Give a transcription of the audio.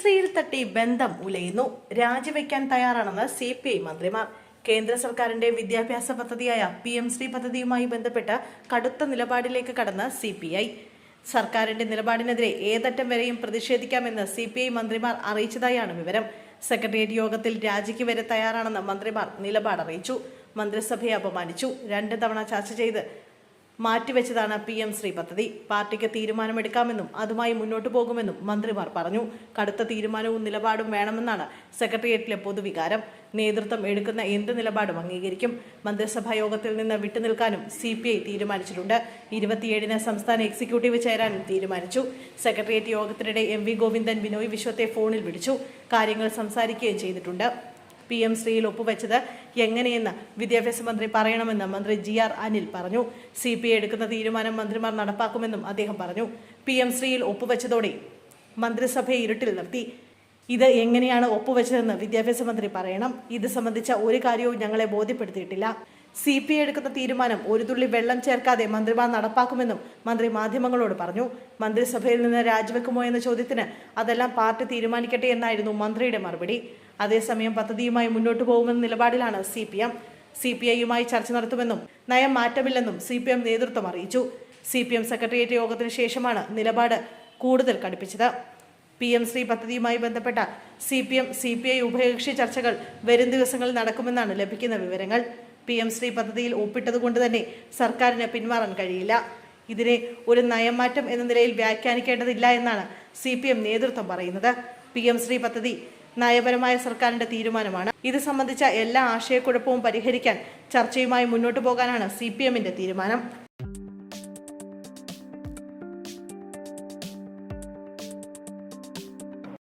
ശ്രീയിൽ തട്ടി ബന്ധം ഉലയുന്നു. രാജിവെക്കാൻ തയ്യാറാണെന്ന് സി പി ഐ മന്ത്രിമാർ. കേന്ദ്ര സർക്കാരിന്റെ വിദ്യാഭ്യാസ പദ്ധതിയായ പി എം ശ്രീ പദ്ധതിയുമായി ബന്ധപ്പെട്ട് കടുത്ത നിലപാടിലേക്ക് കടന്ന് സി പി ഐ. സർക്കാരിന്റെ നിലപാടിനെതിരെ ഏതറ്റം വരെയും പ്രതിഷേധിക്കാമെന്ന് സി പി ഐ മന്ത്രിമാർ അറിയിച്ചതായാണ് വിവരം. സെക്രട്ടേറിയറ്റ് യോഗത്തിൽ രാജിക്ക് വരെ തയ്യാറാണെന്ന് മന്ത്രിമാർ നിലപാട് അറിയിച്ചു മന്ത്രിസഭയെ അപമാനിച്ചു. രണ്ട് തവണ ചർച്ച ചെയ്ത് മാറ്റിവെച്ചതാണ് പി എം ശ്രീ പദ്ധതി. പാർട്ടിക്ക് തീരുമാനമെടുക്കാമെന്നും അതുമായി മുന്നോട്ടു പോകുമെന്നും മന്ത്രിമാർ പറഞ്ഞു. കടുത്ത തീരുമാനവും നിലപാടും വേണമെന്നാണ് സെക്രട്ടേറിയറ്റിലെ പൊതുവികാരം. നേതൃത്വം എടുക്കുന്ന എന്ത് നിലപാടും അംഗീകരിക്കും. മന്ത്രിസഭാ യോഗത്തിൽ നിന്ന് വിട്ടുനിൽക്കാനും സി പി ഐ തീരുമാനിച്ചിട്ടുണ്ട്. ഇരുപത്തിയേഴിന് സംസ്ഥാന എക്സിക്യൂട്ടീവ് ചേരാനും തീരുമാനിച്ചു. സെക്രട്ടേറിയറ്റ് യോഗത്തിനിടെ എം വി ഗോവിന്ദൻ ബിനോയ് വിശ്വത്തെ ഫോണിൽ വിളിച്ചു. കാര്യങ്ങൾ സംസാരിക്കുകയും ചെയ്തിട്ടുണ്ട്. പി എം ശ്രീയിൽ ഒപ്പുവെച്ചത് എങ്ങനെയെന്ന് വിദ്യാഭ്യാസ മന്ത്രി പറയണമെന്ന് മന്ത്രി ജി ആർ അനിൽ പറഞ്ഞു. സി പി ഐ എടുക്കുന്ന തീരുമാനം മന്ത്രിമാർ നടപ്പാക്കുമെന്നും അദ്ദേഹം പറഞ്ഞു. പി എം ശ്രീയിൽ ഒപ്പുവെച്ചതോടെ മന്ത്രിസഭയെ ഇരുട്ടിൽ നിർത്തി. ഇത് എങ്ങനെയാണ് ഒപ്പുവെച്ചതെന്ന് വിദ്യാഭ്യാസ മന്ത്രി പറയണം. ഇത് സംബന്ധിച്ച ഒരു കാര്യവും ഞങ്ങളെ ബോധ്യപ്പെടുത്തിയിട്ടില്ല. സി പി ഐ എടുക്കുന്ന തീരുമാനം ഒരു തുള്ളി വെള്ളം ചേർക്കാതെ മന്ത്രിമാർ നടപ്പാക്കുമെന്നും മന്ത്രി മാധ്യമങ്ങളോട് പറഞ്ഞു. മന്ത്രിസഭയിൽ നിന്ന് രാജിവെക്കുമോ എന്ന ചോദ്യത്തിന് അതെല്ലാം പാർട്ടി തീരുമാനിക്കട്ടെ എന്നായിരുന്നു മന്ത്രിയുടെ മറുപടി. അതേസമയം പദ്ധതിയുമായി മുന്നോട്ടു പോകുമെന്ന നിലപാടിലാണ് C P M. C P ഐയുമായി ചർച്ച നടത്തുമെന്നും നയം മാറ്റമില്ലെന്നും സി പി എം നേതൃത്വം അറിയിച്ചു. സി പി എം സെക്രട്ടേറിയറ്റ് യോഗത്തിന് ശേഷമാണ് നിലപാട് കൂടുതൽ കടുപ്പിച്ചത്. പി എം ശ്രീ പദ്ധതിയുമായി ബന്ധപ്പെട്ട C P M C P I ഉഭയകക്ഷി ചർച്ചകൾ വരും ദിവസങ്ങളിൽ നടക്കുമെന്നാണ് ലഭിക്കുന്ന വിവരങ്ങൾ. പി എം ശ്രീ പദ്ധതിയിൽ ഒപ്പിട്ടതുകൊണ്ട് തന്നെ സർക്കാരിന് പിന്മാറാൻ കഴിയില്ല. ഇതിനെ ഒരു നയമാറ്റം എന്ന നിലയിൽ വ്യാഖ്യാനിക്കേണ്ടതില്ല എന്നാണ് സി പി എം നേതൃത്വം പറയുന്നത്. പി എം ശ്രീ പദ്ധതി നയപരമായ സർക്കാരിന്റെ തീരുമാനമാണ്. ഇത് സംബന്ധിച്ച എല്ലാ ആശയക്കുഴപ്പവും പരിഹരിക്കാൻ ചർച്ചയുമായി മുന്നോട്ടു പോകാനാണ് സി തീരുമാനം.